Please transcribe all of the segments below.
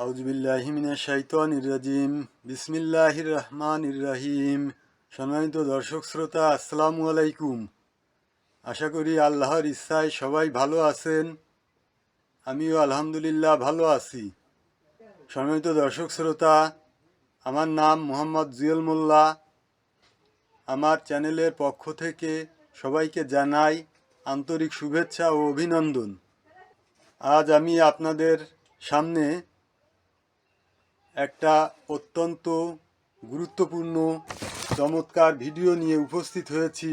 আউজবিল্লাহিমিনা শাইতান ইরাজিম বিসমিল্লাহির রহমান ইরাহিম সম্মানিত দর্শক শ্রোতা, আসসালামু আলাইকুম। আশা করি আল্লাহর ইচ্ছায় সবাই ভালো আছেন। আমিও আলহামদুলিল্লাহ ভালো আছি। সম্মানিত দর্শক শ্রোতা, আমার নাম মোহাম্মদ জুয়েল মোল্লা। আমার চ্যানেলের পক্ষ থেকে সবাইকে জানাই আন্তরিক শুভেচ্ছা ও অভিনন্দন। আজ আমি আপনাদের সামনে একটা অত্যন্ত গুরুত্বপূর্ণ, চমৎকার ভিডিও নিয়ে উপস্থিত হয়েছি।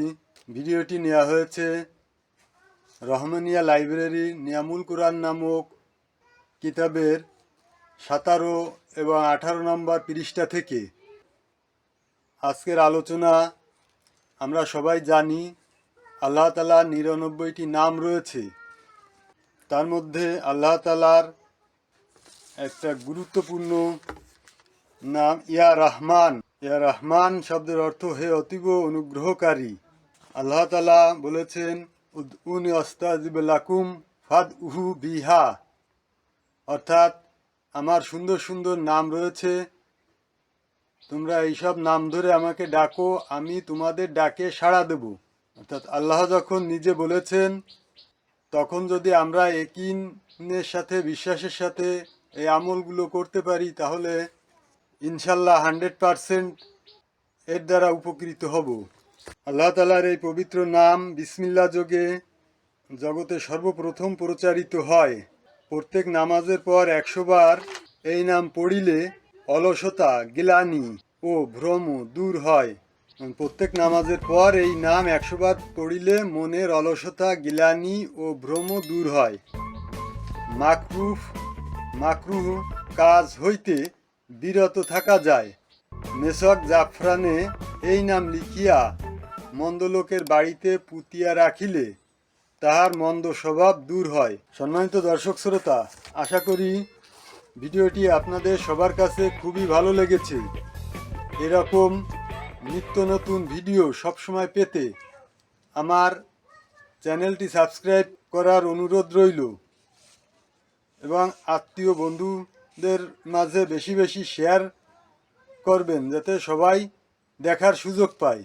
ভিডিওটি নেওয়া হয়েছে রহমানিয়া লাইব্রেরি নিয়ামুল কোরআন নামক কিতাবের সাতারো এবং আঠারো নম্বর পৃষ্ঠা থেকে। আজকের আলোচনা আমরা সবাই জানি, আল্লাহ তালার নিরানব্বইটি নাম রয়েছে। তার মধ্যে আল্লাহ তালার একটা গুরুত্বপূর্ণ নাম, ইয়া রহমান। ইয়া রহমান শব্দের অর্থ হে অতীব অনুগ্রহকারী। আল্লাহ তালা বলেছেন উন অস্তাজিবুলাকুম ফাদ উহু বিহা। অর্থাৎ আমার সুন্দর সুন্দর নাম রয়েছে। তোমরা এইসব নাম ধরে আমাকে ডাকো, আমি তোমাদের ডাকে সাড়া দেব। অর্থাৎ আল্লাহ যখন নিজে বলেছেন, তখন যদি আমরা একিনের সাথে, বিশ্বাসের সাথে এই আমলগুলো করতে পারি, তাহলে ইনশাল্লাহ হান্ড্রেড পারসেন্ট এর দ্বারা উপকৃত হব। আল্লাহ তালার এই পবিত্র নাম বিসমিল্লা যোগে জগতে সর্বপ্রথম প্রচারিত হয়। প্রত্যেক নামাজের পর একশো বার এই নাম পড়িলে অলসতা, গিলানি ও ভ্রম দূর হয়। প্রত্যেক নামাজের পর এই নাম একশো বার পড়িলে মনের অলসতা, গিলানি ও ভ্রম দূর হয়। মাকরুফ মাকরুহ কাজ হইতে বিরত থাকা যায়। মেসক জাফরানে এই নাম লিখিয়া মন্দ লোকের বাড়িতে পুতিয়া রাখিলে তাহার মন্দ স্বভাব দূর হয়। সম্মানিত দর্শক শ্রোতা, আশা করি ভিডিওটি আপনাদের সবার কাছে খুবই ভালো লেগেছে। এরকম নিত্য নতুন ভিডিও সবসময় পেতে আমার চ্যানেলটি সাবস্ক্রাইব করার অনুরোধ রইল। এবং আত্মীয় বন্ধুদের মাঝে বেশি বেশি শেয়ার করবেন যাতে সবাই দেখার সুযোগ পায়।